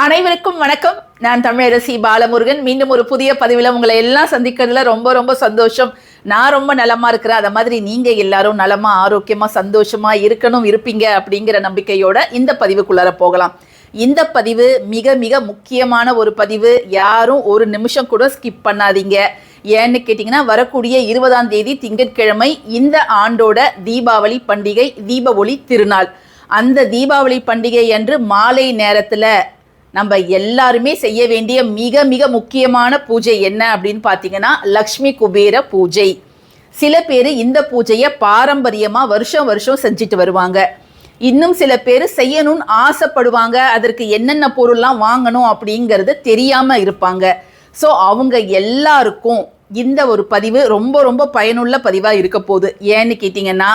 அனைவருக்கும் வணக்கம். நான் தமிழரசி பாலமுருகன். மீண்டும் ஒரு புதிய பதிவில் உங்களை எல்லாம் சந்திக்கிறதுல ரொம்ப ரொம்ப சந்தோஷம். நான் ரொம்ப நலமாக இருக்கிறேன். அதை மாதிரி நீங்கள் எல்லாரும் நலமாக ஆரோக்கியமாக சந்தோஷமாக இருக்கணும் இருப்பீங்க அப்படிங்கிற நம்பிக்கையோட இந்த பதிவுக்குள்ளார போகலாம். இந்த பதிவு மிக மிக முக்கியமான ஒரு பதிவு. யாரும் ஒரு நிமிஷம் கூட ஸ்கிப் பண்ணாதீங்க. ஏன்னு கேட்டிங்கன்னா வரக்கூடிய இருபதாம் தேதி திங்கட்கிழமை இந்த ஆண்டோட தீபாவளி பண்டிகை தீப ஒளி திருநாள். அந்த தீபாவளி பண்டிகை அன்று மாலை நேரத்தில் நம்ம எல்லாருமே செய்ய வேண்டிய மிக மிக முக்கியமான பூஜை என்ன அப்படின்னு பார்த்தீங்கன்னா லக்ஷ்மி குபேர பூஜை. சில பேர் இந்த பூஜையை பாரம்பரியமாக வருஷம் வருஷம் செஞ்சுட்டு வருவாங்க. இன்னும் சில பேர் செய்யணும்னு ஆசைப்படுவாங்க. அதற்கு என்னென்ன பொருள்லாம் வாங்கணும் அப்படிங்கிறது தெரியாமல் இருப்பாங்க. ஸோ அவங்க எல்லாருக்கும் இந்த ஒரு பதிவு ரொம்ப ரொம்ப பயனுள்ள பதிவாக இருக்க போகுது. ஏன்னு கேட்டிங்கன்னா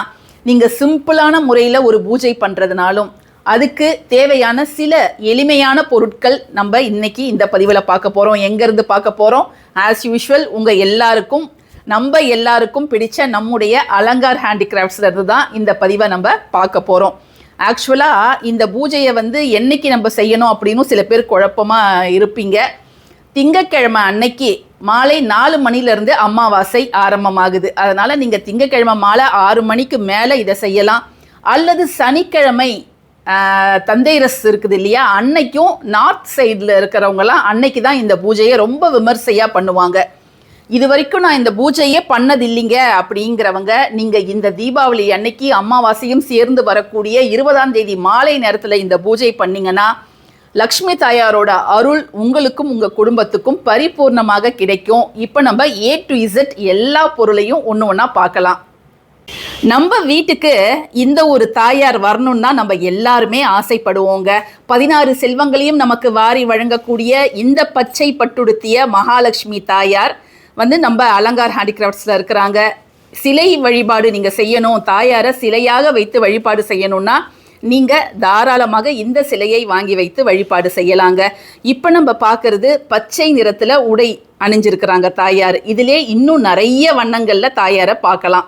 நீங்கள் சிம்பிளான முறையில் ஒரு பூஜை பண்ணுறதுனாலும் அதுக்கு தேவையான சில எளிமையான பொருட்கள் நம்ம இன்னைக்கு இந்த பதிவில் பார்க்க போகிறோம் எங்கேருந்து பார்க்க போகிறோம் ஆஸ் யூஷுவல் உங்கள் எல்லாருக்கும் நம்ம எல்லாருக்கும் பிடிச்ச நம்முடைய அலங்கார் ஹேண்டிகிராஃப்ட்ஸ்லேருந்து தான் இந்த பதிவை நம்ம பார்க்க போகிறோம் ஆக்சுவலாக இந்த பூஜையை வந்து என்னைக்கு நம்ம செய்யணும் அப்படின்னு சில பேர் குழப்பமாக இருப்பீங்க. திங்கக்கிழமை அன்னைக்கு மாலை நாலு மணிலேருந்து அமாவாசை ஆரம்பமாகுது. அதனால் நீங்கள் திங்கக்கிழமை மாலை ஆறு மணிக்கு மேலே இதை செய்யலாம். அல்லது சனிக்கிழமை தந்தைரஸ் இருக்குது இல்லையா? அன்னைக்கும் நார்த் சைடில் இருக்கிறவங்கலாம் அன்னைக்கு தான் இந்த பூஜையை ரொம்ப விமர்சையாக பண்ணுவாங்க. இது வரைக்கும் நான் இந்த பூஜையே பண்ணது இல்லைங்க அப்படிங்கிறவங்க நீங்கள் இந்த தீபாவளி அன்னைக்கு அமாவாசையும் சேர்ந்து வரக்கூடிய இருபதாம் தேதி மாலை நேரத்தில் இந்த பூஜை பண்ணிங்கன்னா லக்ஷ்மி தாயாரோட அருள் உங்களுக்கும் உங்கள் குடும்பத்துக்கும் பரிபூர்ணமாக கிடைக்கும். இப்போ நம்ம ஏ டு இசட் எல்லா பொருளையும் ஒன்று ஒன்றா பார்க்கலாம். நம்ம வீட்டுக்கு இந்த ஒரு தாயார் வரணும்னா நம்ம எல்லாருமே ஆசைப்படுவோங்க. பதினாறு செல்வங்களையும் நமக்கு வாரி வழங்கக்கூடிய இந்த பச்சை பட்டுடுத்திய மகாலட்சுமி தாயார் வந்து நம்ம அலங்கார் ஹேண்டிகிராஃப்ட்ஸில் இருக்கிறாங்க. சிலை வழிபாடு நீங்கள் செய்யணும். தாயாரை சிலையாக வைத்து வழிபாடு செய்யணும்னா நீங்கள் தாராளமாக இந்த சிலையை வாங்கி வைத்து வழிபாடு செய்யலாங்க. இப்போ நம்ம பார்க்கறது பச்சை நிறத்தில் உடை அணிஞ்சிருக்கிறாங்க தாயார். இதிலே இன்னும் நிறைய வண்ணங்களில் தாயாரை பார்க்கலாம்.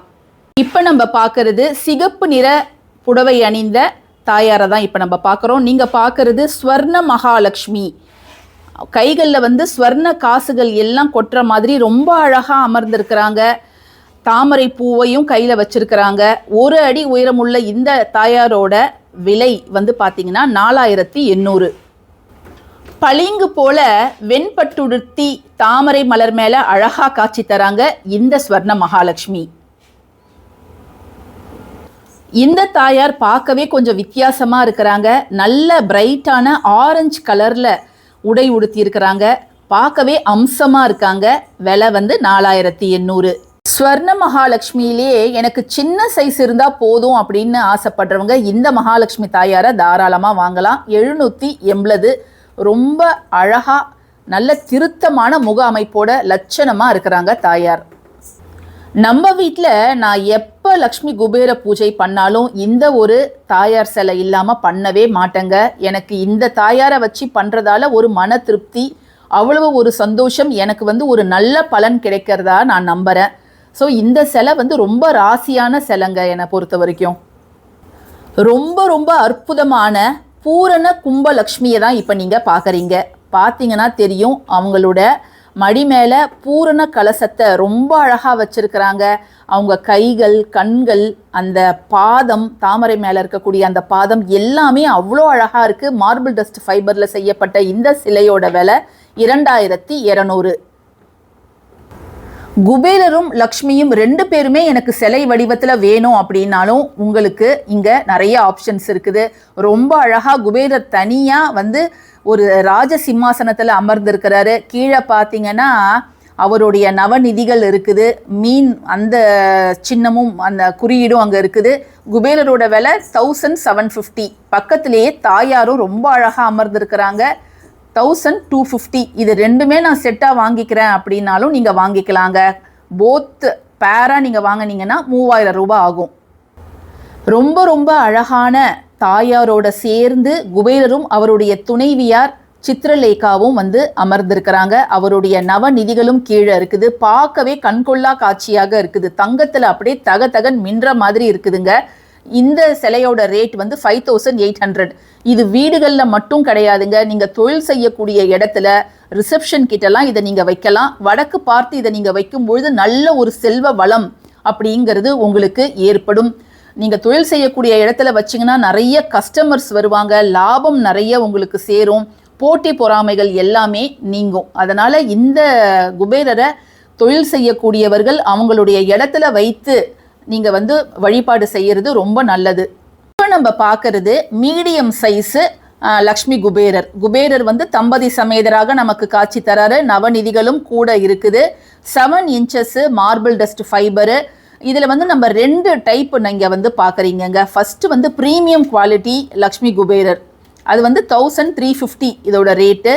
இப்போ நம்ம பார்க்கறது சிகப்பு நிற புடவை அணிந்த தாயாரை தான் இப்போ நம்ம பார்க்குறோம். நீங்கள் பார்க்கறது ஸ்வர்ண மகாலட்சுமி. கைகளில் வந்து ஸ்வர்ண காசுகள் எல்லாம் கொட்டுற மாதிரி ரொம்ப அழகாக அமர்ந்திருக்கிறாங்க. தாமரை பூவையும் கையில் வச்சிருக்கிறாங்க. ஒரு அடி உயரமுள்ள இந்த தாயாரோட விலை வந்து பார்த்தீங்கன்னா நாலாயிரத்தி எண்ணூறு. பளிங்கு போல வெண்பட்டுடுத்தி தாமரை மலர் மேலே அழகாக காட்சி தராங்க இந்த ஸ்வர்ண மகாலட்சுமி. இந்த தாயார் பார்க்கவே கொஞ்சம் வித்தியாசமாக இருக்கிறாங்க. நல்ல பிரைட்டான ஆரஞ்சு கலரில் உடை உடுத்தியிருக்கிறாங்க. பார்க்கவே அம்சமாக இருக்காங்க. விலை வந்து நாலாயிரத்தி எண்ணூறு. ஸ்வர்ண மகாலட்சுமியிலே எனக்கு சின்ன சைஸ் இருந்தால் போதும் அப்படின்னு ஆசைப்படுறவங்க இந்த மகாலட்சுமி தாயாரை தாராளமாக வாங்கலாம். எழுநூற்றி எண்பது. ரொம்ப அழகாக நல்ல திருத்தமான முக அமைப்போட லட்சணமாக இருக்கிறாங்க தாயார். நம்ம வீட்டில் நான் எப்போ லக்ஷ்மி குபேர பூஜை பண்ணாலும் இந்த ஒரு தாயார் சிலை இல்லாமல் பண்ணவே மாட்டேங்க. எனக்கு இந்த தாயாரை வச்சு பண்ணுறதால ஒரு மன திருப்தி அவ்வளவு ஒரு சந்தோஷம் எனக்கு வந்து ஒரு நல்ல பலன் கிடைக்கிறதா நான் நம்புகிறேன் ஸோ இந்த சிலை வந்து ரொம்ப ராசியான சிலைங்க என்னை பொறுத்த வரைக்கும். ரொம்ப ரொம்ப அற்புதமான பூரண கும்பலக்ஷ்மியை தான் இப்போ நீங்கள் பார்க்குறீங்க பார்த்தீங்கன்னா தெரியும் அவங்களோட மடி மேலே பூரண கலசத்தை ரொம்ப அழகாக வச்சுருக்கிறாங்க. அவங்க கைகள் கண்கள் அந்த பாதம் தாமரை மேலே இருக்கக்கூடிய அந்த பாதம் எல்லாமே அவ்வளோ அழகாக இருக்குது மார்பிள் டஸ்ட் ஃபைபரில் செய்யப்பட்ட இந்த சிலையோட விலை இரண்டாயிரத்தி இரநூறு. குபேரரும் லக்ஷ்மியும் ரெண்டு பேருமே எனக்கு சிலை வடிவத்தில் வேணும் அப்படின்னாலும் உங்களுக்கு இங்கே நிறைய ஆப்ஷன்ஸ் இருக்குது. ரொம்ப அழகாக குபேரர் தனியாக வந்து ஒரு ராஜ சிம்மாசனத்தில் அமர்ந்திருக்கிறாரு. கீழே பார்த்தீங்கன்னா அவருடைய நவநிதிகள் இருக்குது. மீன் அந்த சின்னமும் அந்த குறியீடும் அங்கே இருக்குது. குபேரரோட விலை தௌசண்ட் செவன் ஃபிஃப்டி பக்கத்திலேயே தாயாரும் ரொம்ப அழகாக அமர்ந்திருக்கிறாங்க. தௌசண்ட் டூ ஃபிஃப்டி இது ரெண்டுமே நான் செட்டாக வாங்கிக்கிறேன் அப்படின்னாலும் நீங்கள் வாங்கிக்கலாங்க. போத் பேராக நீங்கள் வாங்கினீங்கன்னா மூவாயிரம் ரூபாய் ஆகும். ரொம்ப ரொம்ப அழகான தாயாரோட சேர்ந்து குபேரரும் அவருடைய துணைவியார் சித்திரலேகாவும் வந்து அமர்ந்திருக்கிறாங்க. அவருடைய நவநிதிகளும் கீழே இருக்குது. பார்க்கவே கண்கொள்ளா காட்சியாக இருக்குது. தங்கத்தில் அப்படியே தக தகன் மின்ற மாதிரி இருக்குதுங்க. இந்த சிலையோட ரேட் வந்து ஃபைவ் தௌசண்ட் எயிட் ஹண்ட்ரட் இது வீடுகளில் மட்டும் கிடையாதுங்க. நீங்கள் தொழில் செய்யக்கூடிய இடத்துல ரிசப்ஷன் கிட்டலாம் இதை நீங்கள் வைக்கலாம். வடக்கு பார்த்து இதை நீங்கள் வைக்கும் பொழுது நல்ல ஒரு செல்வ வளம் அப்படிங்கிறது உங்களுக்கு ஏற்படும். நீங்கள் தொழில் செய்யக்கூடிய இடத்துல வச்சிங்கன்னா நிறைய கஸ்டமர்ஸ் வருவாங்க. லாபம் நிறைய உங்களுக்கு சேரும். போட்டி பொறாமைகள் எல்லாமே நீங்கும். அதனால் இந்த குபேரரை தொழில் செய்யக்கூடியவர்கள் அவங்களுடைய இடத்துல வைத்து நீங்கள் வந்து வழிபாடு செய்யறது ரொம்ப நல்லது. இப்போ நம்ம பார்க்கறது மீடியம் சைஸு லக்ஷ்மி குபேரர். குபேரர் வந்து தம்பதி சமேதராக நமக்கு காட்சி தராரு. நவநிதிகளும் கூட இருக்குது. Seven inches marble dust fibre இதில் வந்து நம்ம ரெண்டு டைப் நீங்கள் வந்து பார்க்குறீங்கங்க ஃபஸ்ட்டு வந்து ப்ரீமியம் குவாலிட்டி லக்ஷ்மி குபேரர். அது வந்து தௌசண்ட் த்ரீ ஃபிஃப்டி இதோட ரேட்டு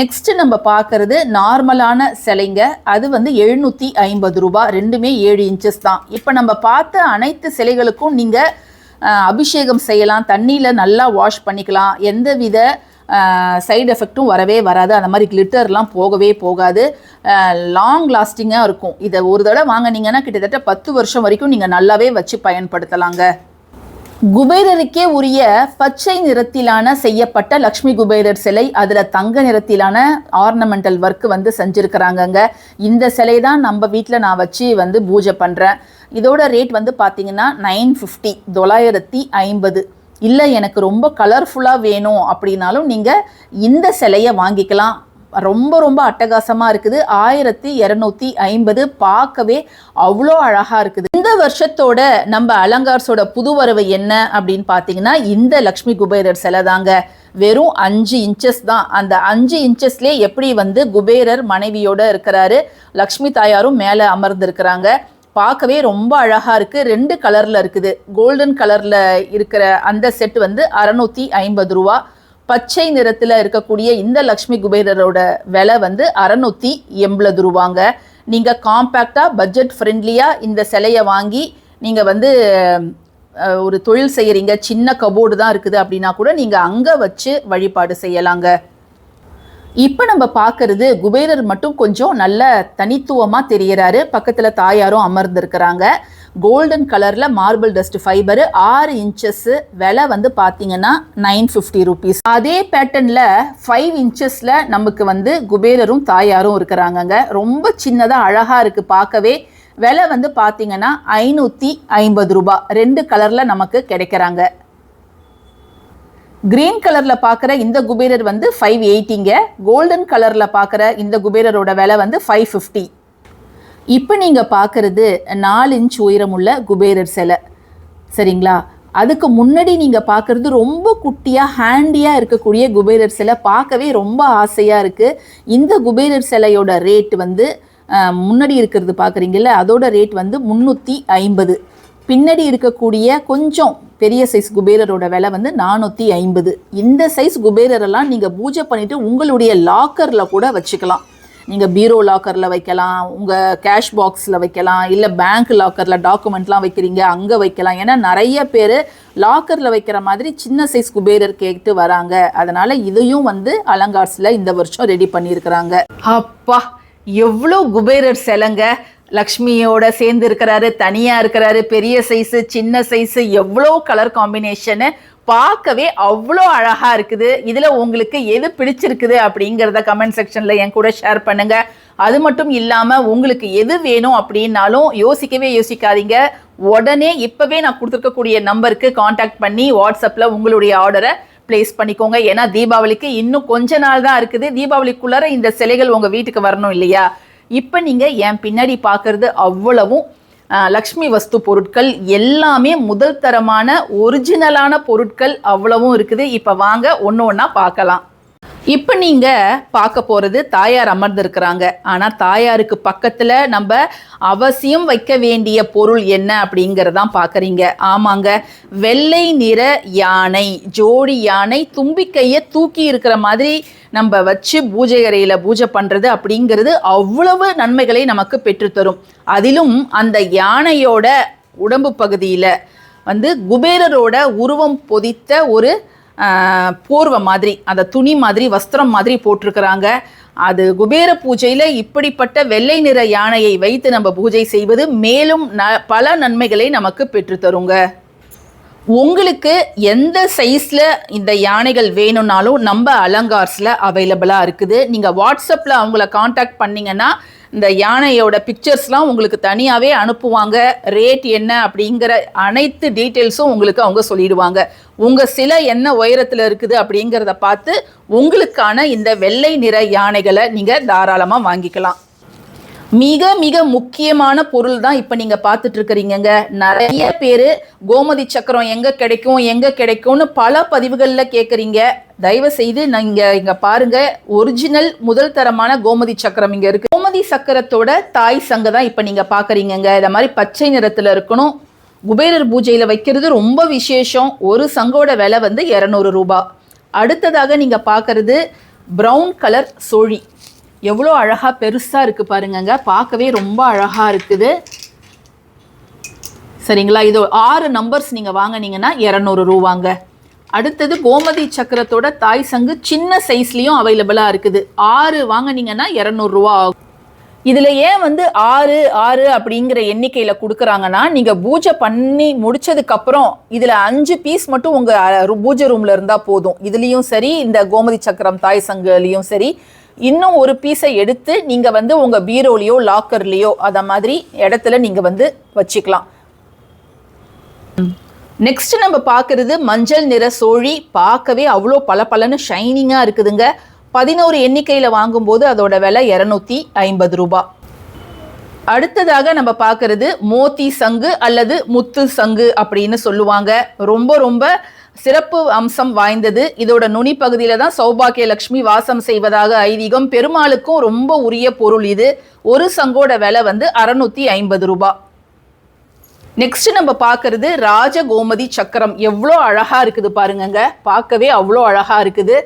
நெக்ஸ்ட் நம்ம பார்க்கறது நார்மலான சிலைங்க. அது வந்து எழுநூற்றி ஐம்பது ரூபாய் ரெண்டுமே ஏழு இன்ச்சஸ் தான். இப்போ நம்ம பார்த்த அனைத்து சிலைகளுக்கும் நீங்கள் அபிஷேகம் செய்யலாம். தண்ணியில் நல்லா வாஷ் பண்ணிக்கலாம். எந்த வித சைடு எஃபெக்ட்டும் வரவே வராது. அந்த மாதிரி கிளிட்டர்லாம் போகவே போகாது. லாங் லாஸ்டிங்காக இருக்கும். இதை ஒரு தடவை வாங்கினீங்கன்னா கிட்டத்தட்ட பத்து வருஷம் வரைக்கும் நீங்கள் நல்லாவே வச்சு பயன்படுத்தலாங்க. குபேரருக்கே உரிய பச்சை நிறத்திலான செய்யப்பட்ட லக்ஷ்மி குபேரர் சிலை அதில் தங்க நிறத்திலான ஆர்னமெண்டல் ஒர்க் வந்து செஞ்சுருக்கிறாங்கங்க. இந்த சிலை தான் நம்ம வீட்டில் நான் வச்சு வந்து பூஜை பண்ணுறேன் இதோட ரேட் வந்து பார்த்தீங்கன்னா நைன் ஃபிஃப்டி தொள்ளாயிரத்தி ஐம்பது. இல்லை எனக்கு ரொம்ப கலர்ஃபுல்லாக வேணும் அப்படின்னாலும் நீங்கள் இந்த சிலையை வாங்கிக்கலாம். ரொம்ப ரொம்ப அட்டகாசமாக இருக்குது. ஆயிரத்தி இரநூத்தி ஐம்பது பார்க்கவே அவ்வளோ அழகாக இருக்குது. இந்த வருஷத்தோட நம்ம அலங்கார்ஸோட புது வரவு என்ன அப்படின்னு பார்த்தீங்கன்னா இந்த லக்ஷ்மி குபேரர் சிலை தாங்க. வெறும் அஞ்சு இன்ச்சஸ் தான். அந்த அஞ்சு இன்ச்சஸ்லேயே எப்படி வந்து குபேரர் மனைவியோட இருக்கிறாரு லக்ஷ்மி தாயாரும் மேலே அமர்ந்திருக்கிறாங்க. பார்க்கவே ரொம்ப அழகாக இருக்குது ரெண்டு கலரில் இருக்குது. கோல்டன் கலரில் இருக்கிற அந்த செட் வந்து அறநூற்றி ஐம்பது ரூபா. பச்சை நிறத்தில் இருக்கக்கூடிய இந்த லக்ஷ்மி குபேரரோட விலை வந்து அறநூற்றி எண்பது ரூபாங்க. நீங்கள் காம்பேக்டாக பட்ஜெட் ஃப்ரெண்ட்லியாக இந்த சிலையை வாங்கி நீங்கள் வந்து ஒரு தொழில் செய்கிறீங்க சின்ன கபோர்டு தான் இருக்குது அப்படின்னா கூட நீங்கள் அங்கே வச்சு வழிபாடு செய்யலாங்க. இப்போ நம்ம பார்க்கறது குபேரர் மட்டும் கொஞ்சம் நல்ல தனித்துவமாக தெரியறாரு. பக்கத்தில் தாயாரும் அமர்ந்திருக்கிறாங்க. கோல்டன் கலரில் மார்பிள் டஸ்ட் ஃபைபர் ஆறு இன்ச்சஸ் விலை வந்து பார்த்தீங்கன்னா நைன் ஃபிஃப்டி ருபீஸ் அதே பேட்டர்னில் ஃபைவ் இன்ச்சஸில் நமக்கு வந்து குபேரரும் தாயாரும் இருக்கிறாங்கங்க. ரொம்ப சின்னதாக அழகாக இருக்குது பார்க்கவே விலை வந்து பார்த்தீங்கன்னா ஐநூற்றி ஐம்பது ரூபாய் ரெண்டு கலரில் நமக்கு கிடைக்கிறாங்க. கிரீன் கலரில் பார்க்குற இந்த குபேரர் வந்து ஃபைவ் எயிட்டிங்க கோல்டன் கலரில் பார்க்குற இந்த குபேரரோட விலை வந்து ஃபைவ் ஃபிஃப்டி இப்போ நீங்கள் பார்க்குறது நாலு இன்ச் உயரமுள்ள குபேரர் சிலை. சரிங்களா? அதுக்கு முன்னாடி நீங்கள் பார்க்குறது ரொம்ப குட்டியாக ஹேண்டியாக இருக்கக்கூடிய குபேரர் சிலை பார்க்கவே ரொம்ப ஆசையாக இருக்குது இந்த குபேரர் சிலையோட ரேட் வந்து முன்னாடி இருக்கிறது பார்க்குறீங்கல்ல அதோட ரேட் வந்து முந்நூற்றி ஐம்பது. பின்னாடி இருக்கக்கூடிய கொஞ்சம் பெரிய சைஸ் குபேரரோட விலை வந்து நானூற்றி ஐம்பது. இந்த சைஸ் குபேரரெல்லாம் நீங்கள் பூஜை பண்ணிவிட்டு உங்களுடைய லாக்கரில் கூட வச்சுக்கலாம். நீங்கள் பீரோ லாக்கரில் வைக்கலாம் உங்கள் கேஷ் பாக்ஸில் வைக்கலாம் இல்லை பேங்க் லாக்கரில் டாக்குமெண்ட்லாம் வைக்கிறீங்க அங்கே வைக்கலாம். ஏன்னா நிறைய பேர் லாக்கரில் வைக்கிற மாதிரி சின்ன சைஸ் குபேரர் கேட்டு வராங்க. அதனால் இதையும் வந்து அலங்கார்ஸில் இந்த வருஷம் ரெடி பண்ணியிருக்கிறாங்க. அப்பா எவ்வளோ குபேரர் சிலைங்க? லக்ஷ்மியோட சேர்ந்து இருக்கிறாரு தனியாக இருக்கிறாரு பெரிய சைஸு சின்ன சைஸு எவ்வளோ கலர் காம்பினேஷனு பார்க்கவே அவ்வளோ அழகா இருக்குது. இதில் உங்களுக்கு எது பிடிச்சிருக்குது அப்படிங்கிறத கமெண்ட் செக்ஷன்ல என் கூட ஷேர் பண்ணுங்க. அது மட்டும் இல்லாமல் உங்களுக்கு எது வேணும் அப்படின்னாலும் யோசிக்கவே யோசிக்காதீங்க. உடனே இப்போவே நான் கொடுத்துருக்கக்கூடிய நம்பருக்கு காண்டாக்ட் பண்ணி வாட்ஸ்அப்பில் உங்களுடைய ஆர்டரை ப்ளேஸ் பண்ணிக்கோங்க. ஏன்னா தீபாவளிக்கு இன்னும் கொஞ்ச நாள் தான் இருக்குது. தீபாவளிக்குள்ளார இந்த சிலைகள் உங்கள் வீட்டுக்கு வரணும் இல்லையா? இப்போ நீங்கள் என் பின்னாடி பார்க்குறது அவ்வளவும் லக்ஷ்மி வஸ்து பொருட்கள் எல்லாமே முதல் தரமான ஒரிஜினலான பொருட்கள் அவ்வளவும் இருக்குது. இப்போ வாங்க ஒன்று ஒன்றா பார்க்கலாம். இப்போ நீங்கள் பார்க்க போகிறது தாயார் அமர்ந்திருக்கிறாங்க. ஆனால் தாயாருக்கு பக்கத்தில் நம்ம அவசியம் வைக்க வேண்டிய பொருள் என்ன அப்படிங்கிறதான் பார்க்குறீங்க. ஆமாங்க வெள்ளை நிற யானை ஜோடி யானை தும்பிக்கையை தூக்கி இருக்கிற மாதிரி நம்ம வச்சு பூஜை அறையில் பூஜை பண்ணுறது அப்படிங்கிறது அவ்வளவு நன்மைகளை நமக்கு பெற்றுத்தரும் அதிலும் அந்த யானையோட உடம்பு பகுதியில் வந்து குபேரரோட உருவம் பொதித்த ஒரு போர்வை மாதிரி அந்த துணி மாதிரி வஸ்திரம் மாதிரி போட்டிருக்கிறாங்க. அது குபேர பூஜையில் இப்படிப்பட்ட வெள்ளை நிற யானையை வைத்து நம்ம பூஜை செய்வது மேலும் ந பல நன்மைகளை நமக்கு பெற்றுத்தருங்க உங்களுக்கு எந்த சைஸில் இந்த யானைகள் வேணும்னாலும் நம்ம அலங்கார்ஸில் அவைலபிளாக இருக்குது. நீங்கள் வாட்ஸ்அப்பில் அவங்கள காண்டாக்ட் பண்ணீங்கன்னா இந்த யானையோட பிக்சர்ஸ்லாம் உங்களுக்கு தனியாகவே அனுப்புவாங்க. ரேட் என்ன அப்படிங்கிற அனைத்து டீட்டெயில்ஸும் உங்களுக்கு அவங்க சொல்லிடுவாங்க. உங்கள் சிலை என்ன உயரத்தில் இருக்குது அப்படிங்கிறத பார்த்து உங்களுக்கான இந்த வெள்ளை நிற யானைகளை நீங்கள் தாராளமாக வாங்கிக்கலாம். மிக மிக முக்கியமான பொருள் தான் இப்போ நீங்கள் பார்த்துட்டு இருக்கிறீங்க நிறைய பேர் கோமதி சக்கரம் எங்கே கிடைக்கும் எங்கே கிடைக்கும்னு பல பதிவுகளில் கேட்குறீங்க தயவு செய்து நீங்கள் இங்கே பாருங்க. ஒரிஜினல் முதல் தரமான கோமதி சக்கரம் இங்கே இருக்கு. கோமதி சக்கரத்தோட தாய் சங்க தான் இப்போ நீங்கள் பார்க்குறீங்க இந்த மாதிரி பச்சை நிறத்தில் இருக்கணும். குபேரர் பூஜையில் வைக்கிறது ரொம்ப விசேஷம். ஒரு சங்கோட விலை வந்து இரநூறு ரூபாய் அடுத்ததாக நீங்கள் பார்க்கறது ப்ரௌன் கலர் சோழி. எவ்வளோ அழகாக பெருசாக இருக்குது பாருங்கங்க. பார்க்கவே ரொம்ப அழகாக இருக்குது. சரிங்களா? இது ஆறு நம்பர்ஸ் நீங்கள் வாங்கினீங்கன்னா இரநூறு ரூபாங்க. அடுத்தது கோமதி சக்கரத்தோட தாய் சங்கு சின்ன சைஸ்லேயும் அவைலபிளாக இருக்குது. ஆறு வாங்குனீங்கன்னா இரநூறுவா ஆகும். இதில் ஏன் வந்து ஆறு ஆறு அப்படிங்கிற எண்ணிக்கையில் கொடுக்குறாங்கன்னா நீங்கள் பூஜை பண்ணி முடிச்சதுக்கப்புறம் இதில் அஞ்சு பீஸ் மட்டும் உங்கள் பூஜை ரூமில் இருந்தால் போதும். இதுலேயும் சரி இந்த கோமதி சக்கரம் தாய் சங்குலேயும் சரி இன்னும் ஒரு பீஸை எடுத்து நீங்கள் வந்து உங்கள் பீரோலையோ லாக்கர்லேயோ அத மாதிரி இடத்துல நீங்கள் வந்து வச்சுக்கலாம். நெக்ஸ்ட் நம்ம பார்க்கறது மஞ்சள் நிற சோழி. பார்க்கவே அவ்வளோ பளபளன்னு ஷைனிங்காக இருக்குதுங்க. பதினோரு எண்ணிக்கையில் வாங்கும்போது அதோட விலை இரநூத்தி ஐம்பது ரூபாய் அடுத்ததாக நம்ம பார்க்கறது மோத்தி சங்கு அல்லது முத்து சங்கு அப்படின்னு சொல்லுவாங்க. ரொம்ப ரொம்ப சிறப்பு அம்சம் வாய்ந்தது. இதோட நுனி பகுதியில தான் சௌபாகிய லட்சுமி வாசம் செய்வதாக ஐதீகம். பெருமாளுக்கும் ரொம்ப உரிய பொருள் இது. ஒரு சங்கோட விலை வந்து அறுநூத்தி ஐம்பது ரூபாய் நெக்ஸ்ட் நம்ம பார்க்கறது ராஜகோமதி சக்கரம். எவ்வளோ அழகா இருக்குது பாருங்கங்க. பார்க்கவே அவ்வளோ அழகா இருக்குது.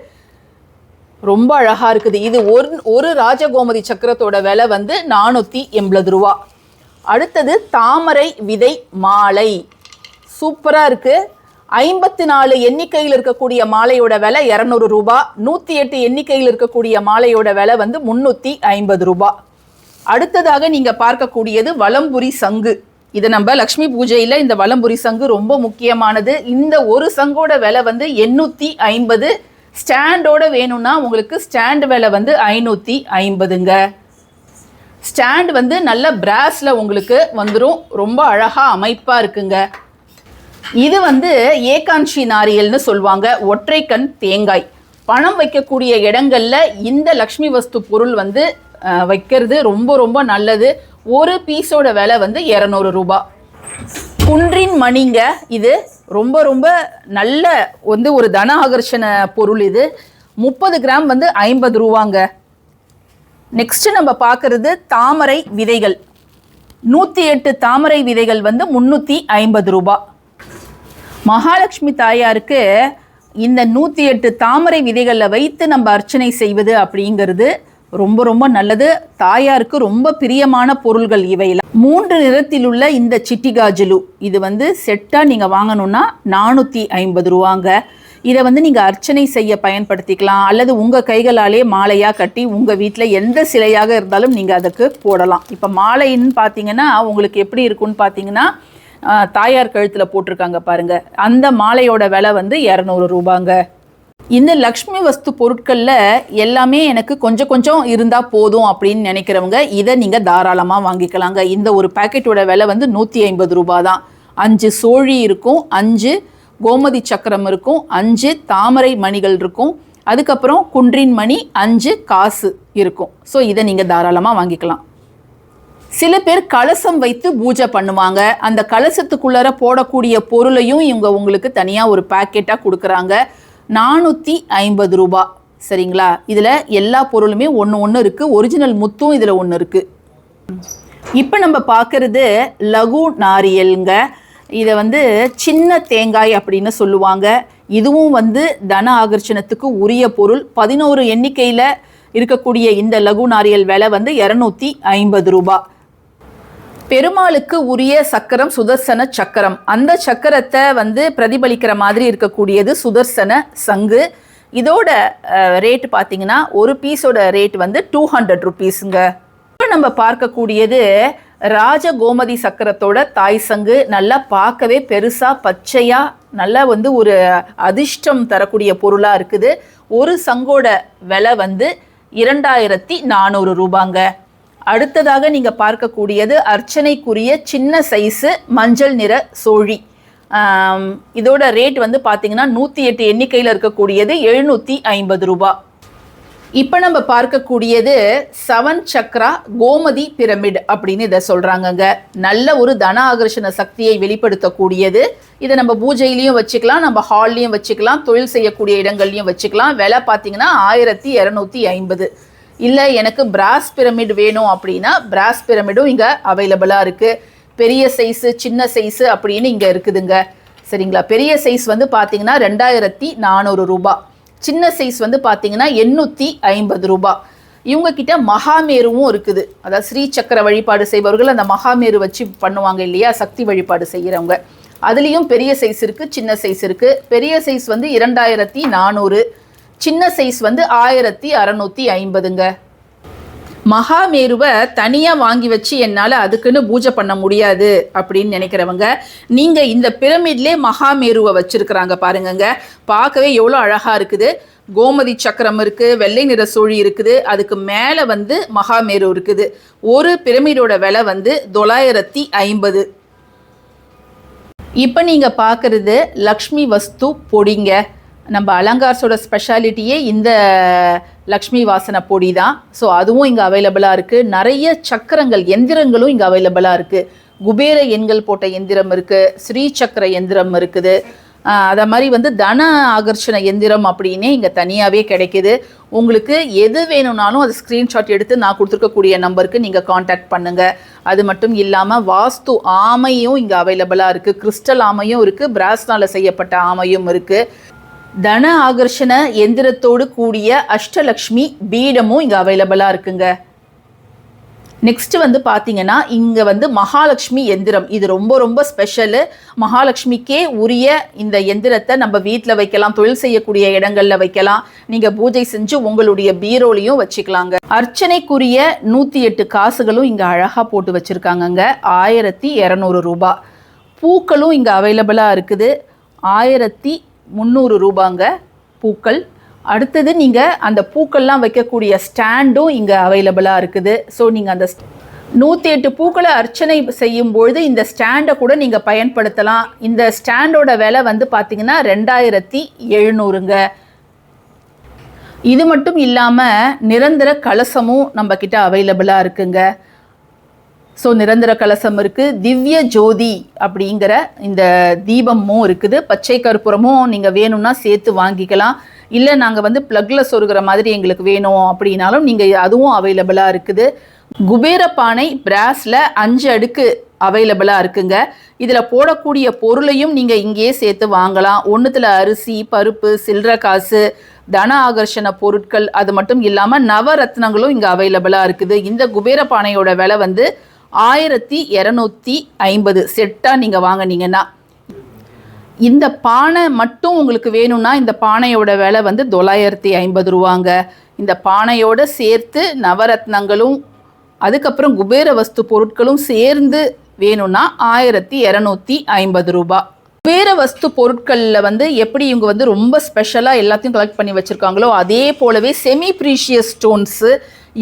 ரொம்ப அழகா இருக்குது. இது ஒரு ஒரு ராஜகோமதி சக்கரத்தோட விலை வந்து நானூற்றி எண்பது ரூபா. அடுத்தது தாமரை விதை மாலை. சூப்பராக இருக்குது ஐம்பத்தி நாலு எண்ணிக்கையில் இருக்கக்கூடிய மாலையோட விலை இரநூறு ரூபா. நூற்றி எட்டு எண்ணிக்கையில் இருக்கக்கூடிய மாலையோட விலை வந்து முந்நூற்றி ஐம்பது ரூபா. அடுத்ததாக நீங்கள் பார்க்கக்கூடியது வலம்புரி சங்கு. இது நம்ம லக்ஷ்மி பூஜையில் இந்த வலம்புரி சங்கு ரொம்ப முக்கியமானது. இந்த ஒரு சங்கோட விலை வந்து எண்ணூற்றி ஐம்பது. ஸ்டாண்டோட வேணும்னா உங்களுக்கு ஸ்டாண்ட் விலை வந்து ஐநூற்றி ஐம்பதுங்க. ஸ்டாண்ட் வந்து நல்ல பிராஸில் உங்களுக்கு வந்துடும் ரொம்ப அழகாக அமைப்பாக இருக்குங்க. இது வந்து ஏகான்ஷி நாரியல்னு சொல்லுவாங்க. ஒற்றை கண் தேங்காய். பணம் வைக்கக்கூடிய இடங்கள்ல இந்த லக்ஷ்மி வஸ்து பொருள் வந்து வைக்கிறது ரொம்ப ரொம்ப நல்லது. ஒரு பீஸோட விலை வந்து இரநூறு ரூபாய் குன்றின் மணிங்க இது. ரொம்ப ரொம்ப நல்ல வந்து ஒரு தன ஆகர்ஷண பொருள் இது. முப்பது கிராம் வந்து ஐம்பது ரூபாங்க. நெக்ஸ்ட் நம்ம பார்க்கறது தாமரை விதைகள். நூற்றி எட்டு தாமரை விதைகள் வந்து முந்நூற்றி ஐம்பது ரூபாய் மகாலட்சுமி தாயாருக்கு இந்த நூற்றி எட்டு தாமரை விதைகளில் வைத்து நம்ம அர்ச்சனை செய்வது அப்படிங்கிறது ரொம்ப ரொம்ப நல்லது. தாயாருக்கு ரொம்ப பிரியமான பொருள்கள் இவையெல்லாம் மூன்று நிறத்தில் உள்ள இந்த சிட்டிகாஜலு இது வந்து செட்டாக நீங்கள் வாங்கணும்னா நானூற்றி ஐம்பது ரூபாங்க. இதை வந்து நீங்கள் அர்ச்சனை செய்ய பயன்படுத்திக்கலாம். அல்லது உங்கள் கைகளாலே மாலையாக கட்டி உங்கள் வீட்டில் எந்த சிலையாக இருந்தாலும் நீங்கள் அதுக்கு போடலாம். இப்போ மாலைன்னு பார்த்தீங்கன்னா உங்களுக்கு எப்படி இருக்கும்னு பார்த்தீங்கன்னா தாயார் கழுத்தில் போட்டிருக்காங்க பாருங்க. அந்த மாலையோட விலை வந்து இரநூறு ரூபாங்க. இந்த லக்ஷ்மி வஸ்து பொருட்களில் எல்லாமே எனக்கு கொஞ்சம் கொஞ்சம் இருந்தால் போதும் அப்படின்னு நினைக்கிறவங்க இதை நீங்கள் தாராளமாக வாங்கிக்கலாங்க. இந்த ஒரு பாக்கெட்டோட விலை வந்து நூற்றி ஐம்பது ரூபா தான் அஞ்சு சோழி இருக்கும் அஞ்சு கோமதி சக்கரம் இருக்கும் அஞ்சு தாமரை மணிகள் இருக்கும் அதுக்கப்புறம் குன்றின் மணி அஞ்சு காசு இருக்கும். ஸோ இதை நீங்கள் தாராளமாக வாங்கிக்கலாம். சில பேர் கலசம் வைத்து பூஜை பண்ணுவாங்க. அந்த கலசத்துக்குள்ளார போடக்கூடிய பொருளையும் இவங்க உங்களுக்கு தனியாக ஒரு பேக்கெட்டாக கொடுக்குறாங்க. நானூற்றி ஐம்பது ரூபா. சரிங்களா? இதில் எல்லா பொருளுமே ஒன்று ஒன்று இருக்குது ஒரிஜினல் முத்தும் இதில் ஒன்று இருக்குது இப்போ நம்ம பார்க்குறது லகு நாரியல்ங்க. இதை வந்து சின்ன தேங்காய் அப்படின்னு சொல்லுவாங்க. இதுவும் வந்து தன ஆகர்ஷணத்துக்கு உரிய பொருள். பதினோரு எண்ணிக்கையில் இருக்கக்கூடிய இந்த லகு நாரியல் விலை வந்து இரநூத்தி ஐம்பது ரூபாய் பெருமாளுக்கு உரிய சக்கரம் சுதர்சன சக்கரம். அந்த சக்கரத்தை வந்து பிரதிபலிக்கிற மாதிரி இருக்கக்கூடியது சுதர்சன சங்கு. இதோட ரேட் பார்த்தீங்கன்னா ஒரு பீஸோட ரேட் வந்து டூ ஹண்ட்ரட் ருபீஸுங்க இப்போ நம்ம பார்க்கக்கூடியது ராஜ கோமதி சக்கரத்தோட தாய் சங்கு. நல்லா பார்க்கவே பெருசாக பச்சையாக நல்லா வந்து ஒரு அதிர்ஷ்டம் தரக்கூடிய பொருளாக இருக்குது. ஒரு சங்கோட விலை வந்து இரண்டாயிரத்தி நானூறு ரூபாங்க. அடுத்ததாக நீங்கள் பார்க்கக்கூடியது அர்ச்சனைக்குரிய சின்ன சைஸு மஞ்சள் நிற சோழி. இதோட ரேட் வந்து பார்த்தீங்கன்னா நூற்றி எட்டு எண்ணிக்கையில் இருக்கக்கூடியது எழுநூற்றி ஐம்பது ரூபா. இப்போ நம்ம பார்க்கக்கூடியது செவன் சக்ரா கோமதி பிரமிட் அப்படின்னு இதை சொல்கிறாங்கங்க நல்ல ஒரு தன ஆகர்ஷண சக்தியை வெளிப்படுத்தக்கூடியது. இதை நம்ம பூஜையிலையும் வச்சுக்கலாம் நம்ம ஹால்லையும் வச்சுக்கலாம் தொழில் செய்யக்கூடிய இடங்கள்லையும் வச்சுக்கலாம். விலை பார்த்தீங்கன்னா ஆயிரத்தி இரநூத்தி ஐம்பது. இல்லை எனக்கு பிராஸ் பிரமிட் வேணும் அப்படின்னா பிராஸ் பிரமிடும் இங்கே அவைலபிளாக இருக்குது பெரிய சைஸு சின்ன சைஸு அப்படின்னு இங்கே இருக்குதுங்க. சரிங்களா? பெரிய சைஸ் வந்து பார்த்தீங்கன்னா ரெண்டாயிரத்தி நானூறு ரூபாய் சின்ன சைஸ் வந்து பார்த்தீங்கன்னா எண்ணூற்றி ஐம்பது ரூபாய் இவங்கக்கிட்ட மகாமேருவும் இருக்குது. அதாவது ஸ்ரீ சக்கர வழிபாடு செய்பவர்கள் அந்த மகாமேரு வச்சு பண்ணுவாங்க இல்லையா? சக்தி வழிபாடு செய்கிறவங்க அதுலேயும் பெரிய சைஸ் இருக்குது சின்ன சைஸ் இருக்குது பெரிய சைஸ் வந்து இரண்டாயிரத்தி நானூறு. சின்ன சைஸ் வந்து ஆயிரத்தி அறநூற்றி ஐம்பதுங்க. மகாமேருவை தனியாக வாங்கி வச்சு என்னால் அதுக்குன்னு பூஜை பண்ண முடியாது அப்படின்னு நினைக்கிறவங்க நீங்கள் இந்த பிரமிட்லே மகாமேருவை வச்சுருக்குறாங்க பாருங்கங்க. பார்க்கவே எவ்வளோ அழகாக இருக்குது. கோமதி சக்கரம் இருக்குது வெள்ளை நிற சோழி இருக்குது. அதுக்கு மேலே வந்து மகாமேரு இருக்குது. ஒரு பிரமிடோட விலை வந்து தொள்ளாயிரத்தி ஐம்பது. இப்போ நீங்கள் பார்க்குறது லக்ஷ்மி வஸ்து பொடிங்க. நம்ம அலங்கார்ஸோட ஸ்பெஷாலிட்டியே இந்த லக்ஷ்மி வாசனை பொடி தான் ஸோ அதுவும் இங்கே அவைலபிளாக இருக்குது நிறைய சக்கரங்கள் எந்திரங்களும் இங்கே அவைலபிளாக இருக்குது குபேர எண்கள் போட்ட எந்திரம் இருக்குது ஸ்ரீ சக்கர எந்திரம் இருக்குது. அதை மாதிரி வந்து தன ஆகர்ஷண எந்திரம் அப்படின்னே இங்கே தனியாகவே கிடைக்குது. உங்களுக்கு எது வேணும்னாலும் அது ஸ்க்ரீன்ஷாட் எடுத்து நான் கொடுத்துருக்கக்கூடிய நம்பருக்கு நீங்கள் காண்டாக்ட் பண்ணுங்கள் அது மட்டும் இல்லாமல் வாஸ்து ஆமையும் இங்கே அவைலபிளாக இருக்குது கிறிஸ்டல் ஆமையும் இருக்குது பிராஸ்னால் செய்யப்பட்ட ஆமையும் இருக்குது தன ஆகர்ஷண எந்திரத்தோடு கூடிய அஷ்டலக்ஷ்மி பீடமும் இங்கே அவைலபிளாக இருக்குங்க. நெக்ஸ்ட் வந்து பார்த்தீங்கன்னா இங்கே வந்து மகாலட்சுமி எந்திரம். இது ரொம்ப ரொம்ப ஸ்பெஷலு மகாலட்சுமிக்கே உரிய இந்த எந்திரத்தை நம்ம வீட்டில் வைக்கலாம் தொழில் செய்யக்கூடிய இடங்களில் வைக்கலாம். நீங்கள் பூஜை செஞ்சு உங்களுடைய பீரோலையும் வச்சுக்கலாங்க. அர்ச்சனைக்குரிய நூற்றி எட்டு காசுகளும் இங்கே அழகாக போட்டு வச்சுருக்காங்கங்க. ஆயிரத்தி இரநூறு ரூபா. பூக்களும் இங்கே அவைலபிளாக இருக்குது. ஆயிரத்தி முந்நூறு ரூபாங்க பூக்கள். அடுத்தது நீங்கள் அந்த பூக்கள்லாம் வைக்கக்கூடிய ஸ்டாண்டும் இங்கே அவைலபிளாக இருக்குது. ஸோ நீங்கள் அந்த நூற்றி எட்டு பூக்களை அர்ச்சனை செய்யும் பொழுது இந்த ஸ்டாண்டை கூட நீங்கள் பயன்படுத்தலாம். இந்த ஸ்டாண்டோட விலை வந்து பார்த்தீங்கன்னா ரெண்டாயிரத்தி எழுநூறுங்க. இது மட்டும் இல்லாமல் நிரந்தர கலசமும் நம்மக்கிட்ட அவைலபிளாக இருக்குங்க. ஸோ நிரந்தர கலசம் இருக்குது திவ்ய ஜோதி அப்படிங்கிற இந்த தீபமும் இருக்குது. பச்சை கற்பூரமும் நீங்கள் வேணும்னா சேர்த்து வாங்கிக்கலாம். இல்லை நாங்கள் வந்து ப்ளக்கில் சொருகிற மாதிரி எங்களுக்கு வேணும் அப்படின்னாலும் நீங்கள் அதுவும் அவைலபிளாக இருக்குது. குபேர பானை பிராஸில் அஞ்சு அடுக்கு அவைலபிளாக இருக்குங்க. இதில் போடக்கூடிய பொருளையும் நீங்கள் இங்கேயே சேர்த்து வாங்கலாம். ஒன்றுத்தில் அரிசி பருப்பு சில்லற காசு தன ஆகர்ஷண பொருட்கள் அது மட்டும் இல்லாமல் நவரத்னங்களும் இங்கே அவைலபிளாக இருக்குது. இந்த குபேர பானையோட விலை வந்து ஆயிரத்தி இரநூத்தி ஐம்பது செட்டாக நீங்கள் வாங்கினீங்கன்னா இந்த பானை மட்டும் உங்களுக்கு வேணும்னா இந்த பானையோட விலை வந்து தொள்ளாயிரத்தி ஐம்பது ரூபாங்க. இந்த பானையோட சேர்த்து நவரத்னங்களும் அதுக்கப்புறம் குபேர வஸ்து பொருட்களும் சேர்ந்து வேணும்னா ஆயிரத்தி இரநூத்தி ஐம்பது ரூபா. குபேர வஸ்து பொருட்களில் வந்து எப்படி இவங்க வந்து ரொம்ப ஸ்பெஷலாக எல்லாத்தையும் கலெக்ட் பண்ணி வச்சுருக்காங்களோ அதே போலவே செமி ப்ரீஷியஸ் ஸ்டோன்ஸு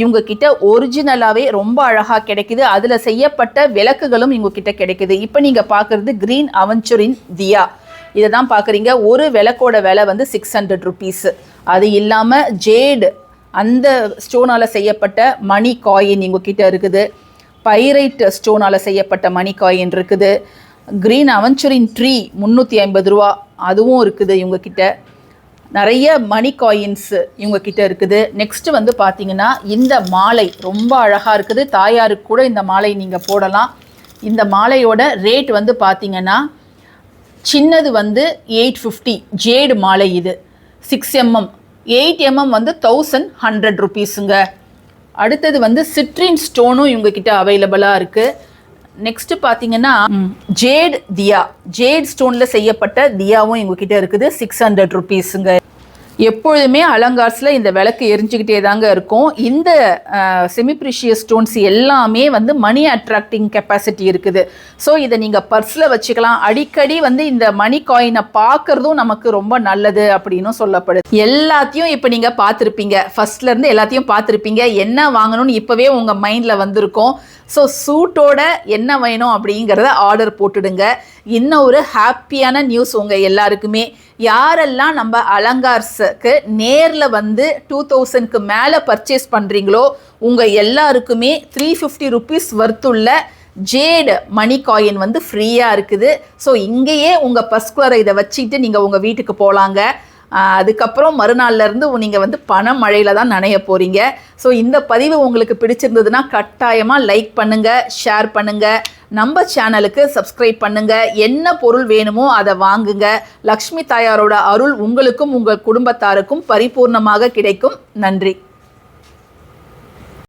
இவங்க கிட்ட ஒரிஜினலாகவே ரொம்ப அழகாக கிடைக்குது. அதில் செய்யப்பட்ட விளக்குகளும் இவங்க கிட்ட கிடைக்குது. இப்போ நீங்கள் பார்க்குறது க்ரீன் அவன்ச்சுரின் தியா இதை தான் பார்க்குறீங்க ஒரு விளக்கோட விலை வந்து சிக்ஸ் ஹண்ட்ரட் ருபீஸு அது இல்லாமல் ஜேடு அந்த ஸ்டோனால் செய்யப்பட்ட மணி காயின் இவங்க கிட்ட இருக்குது. பைரைட் ஸ்டோனால் செய்யப்பட்ட மணி காயின் இருக்குது. க்ரீன் அவன்ச்சுரின் ட்ரீ முந்நூற்றி ஐம்பது ரூபா. அதுவும் இருக்குது இவங்கக்கிட்ட நிறைய மணி காயின்ஸு இவங்க கிட்ட இருக்குது. நெக்ஸ்ட் வந்து பார்த்தீங்கன்னா இந்த மாலை ரொம்ப அழகாக இருக்குது. தாயாருக்கு கூட இந்த மாலை நீங்கள் போடலாம். இந்த மாலையோட ரேட் வந்து பார்த்தீங்கன்னா சின்னது வந்து எயிட் ஃபிஃப்டி ஜேடு மாலை இது. சிக்ஸ் எம்எம் எயிட் எம்எம் வந்து தௌசண்ட் ஹண்ட்ரட் ருபீஸுங்க அடுத்தது வந்து சிட்ரின் ஸ்டோனும் இவங்க கிட்ட அவைலபிளாக இருக்குது நெக்ஸ்ட் பார்த்தீங்கன்னா ஜேட் தியா ஜேட் ஸ்டோனில் செய்யப்பட்ட தியாவும் இவங்க கிட்ட இருக்குது. சிக்ஸ் ஹண்ட்ரட் ருபீஸுங்க எப்பொழுதுமே அலங்கார்ஸில் இந்த விளக்கு எரிஞ்சுக்கிட்டே தாங்க இருக்கும். இந்த செமிப்ரிஷியஸ் ஸ்டோன்ஸ் எல்லாமே வந்து மணி அட்ராக்டிங் கெப்பாசிட்டி இருக்குது. ஸோ இதை நீங்கள் பர்ஸில் வச்சுக்கலாம். அடிக்கடி வந்து இந்த மணி காயினை பார்க்குறதும் நமக்கு ரொம்ப நல்லது அப்படின்னும் சொல்லப்படுது. எல்லாத்தையும் இப்போ நீங்கள் பார்த்துருப்பீங்க. ஃபர்ஸ்ட்லேருந்து எல்லாத்தையும் பார்த்துருப்பீங்க. என்ன வாங்கணும்னு இப்போவே உங்கள் மைண்டில் வந்திருக்கும். ஸோ சூட்டோட என்ன வேணும் அப்படிங்கிறத ஆர்டர் போட்டுடுங்க. இன்னும் ஒரு ஹாப்பியான நியூஸ் உங்கள் எல்லாருக்குமே. யாரெல்லாம் நம்ம அலங்கார்ஸுக்கு நேரில் வந்து டூ தௌசண்ட்க்கு மேலே பர்ச்சேஸ் பண்ணுறீங்களோ உங்கள் எல்லாருக்குமே த்ரீ ஃபிஃப்டி ருபீஸ் வர்த்துள்ள ஜேடு மணி காயின் வந்து ஃப்ரீயாக இருக்குது. ஸோ இங்கேயே உங்கள் பஸ்குலரை இதை வச்சுக்கிட்டு நீங்கள் உங்கள் வீட்டுக்கு போகலாங்க அதுக்கப்புறம் மறுநாள்லேருந்து நீங்கள் வந்து பண மழையில் தான் நனைய போகிறீங்க ஸோ இந்த பதிவு உங்களுக்கு பிடிச்சிருந்ததுன்னா கட்டாயமாக லைக் பண்ணுங்கள் ஷேர் பண்ணுங்கள் நம்ம சேனலுக்கு சப்ஸ்கிரைப் பண்ணுங்கள் என்ன பொருள் வேணுமோ அதை வாங்குங்க. லக்ஷ்மி தாயாரோட அருள் உங்களுக்கும் உங்கள் குடும்பத்தாருக்கும் பரிபூர்ணமாக கிடைக்கும். நன்றி.